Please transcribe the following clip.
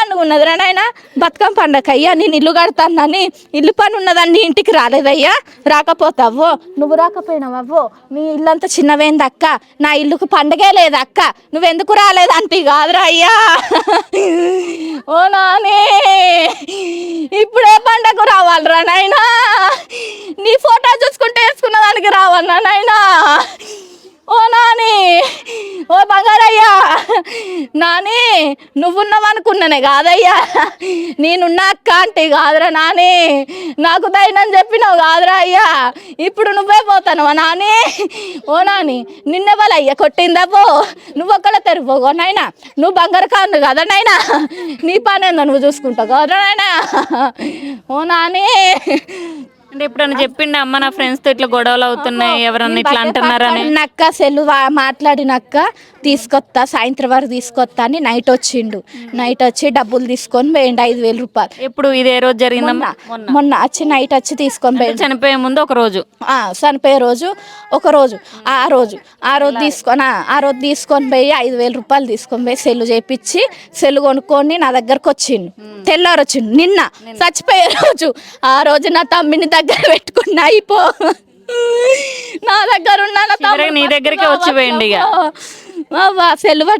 ఉన్నది ఉన్నదిరా నాయన. బతుకమ్మ పండుగ అయ్యా నేను ఇల్లు కడతానని ఇల్లు పని ఉన్నదని నీ ఇంటికి రాలేదయ్యా. రాకపోతావో నువ్వు రాకపోయినావో మీ ఇల్లు అంతా చిన్నవేంది అక్క? నా ఇల్లుకు పండగే లేదు అక్క. నువ్వెందుకు రాలేదంటే కాదురా అయ్యా. ఓ నానే. ఇప్పుడే పండగ రావాలిరా నాయనా. నీ ఫోటో చూసుకుంటే వేసుకున్న దానికి రావాలన్నా నాయనా. ఓ నాని. నాని నువ్వున్నావనుకున్నానే కాదయ్యా. నేనున్నా అక్క అంటే కాదురా నాని. నాకు ధైర్యం చెప్పినావు కాదురా అయ్యా. ఇప్పుడు నువ్వే పోతానవా నాని? ఓ నాని నిన్నెవలయ్యా కొట్టిందా పో? నువ్వు ఒక్కడ తెరిపోగో నాయనా. నువ్వు బంగారు కాను కదా నాయనా? నీ పని నువ్వు చూసుకుంటావు కదరా నాయనా? ఓ నాని. అంటే ఎప్పుడన్నా చెప్పిండ అమ్మ నా ఫ్రెండ్స్తో ఇట్లా గొడవలు అవుతున్నాయి ఎవరన్నా ఇట్లా అంటున్నారని? నక్క సెల్లు వా- మాట్లాడినాక తీసుకొస్తా సాయంత్రం వరకు తీసుకొస్తా అని నైట్ వచ్చిండు. నైట్ వచ్చి డబ్బులు తీసుకొని పోయిండు ఐదు వేల రూపాయలు. ఎప్పుడు ఇదే రోజు జరిగిందమ్మా మొన్న వచ్చి నైట్ వచ్చి తీసుకొని పోయిండు. చనిపోయే ముందు ఒక రోజు? ఆ, చనిపోయే రోజు ఒక రోజు ఆ రోజు ఆ రోజు తీసుకొని ఆ, రోజు తీసుకొని పోయి ఐదు వేల రూపాయలు తీసుకొని పోయి సెల్లు చేపించి సెల్లు కొనుక్కొని నా దగ్గరకు వచ్చిండు. తెల్లారు వచ్చిండు. నిన్న చచ్చిపోయే రోజు ఆ రోజు నా తమ్మిని దగ్గర పెట్టుకున్నా అయిపో. నా దగ్గర ఉన్న నా దగ్గరికే వచ్చి పోయిండు ఇక. సెల్లు పట్టు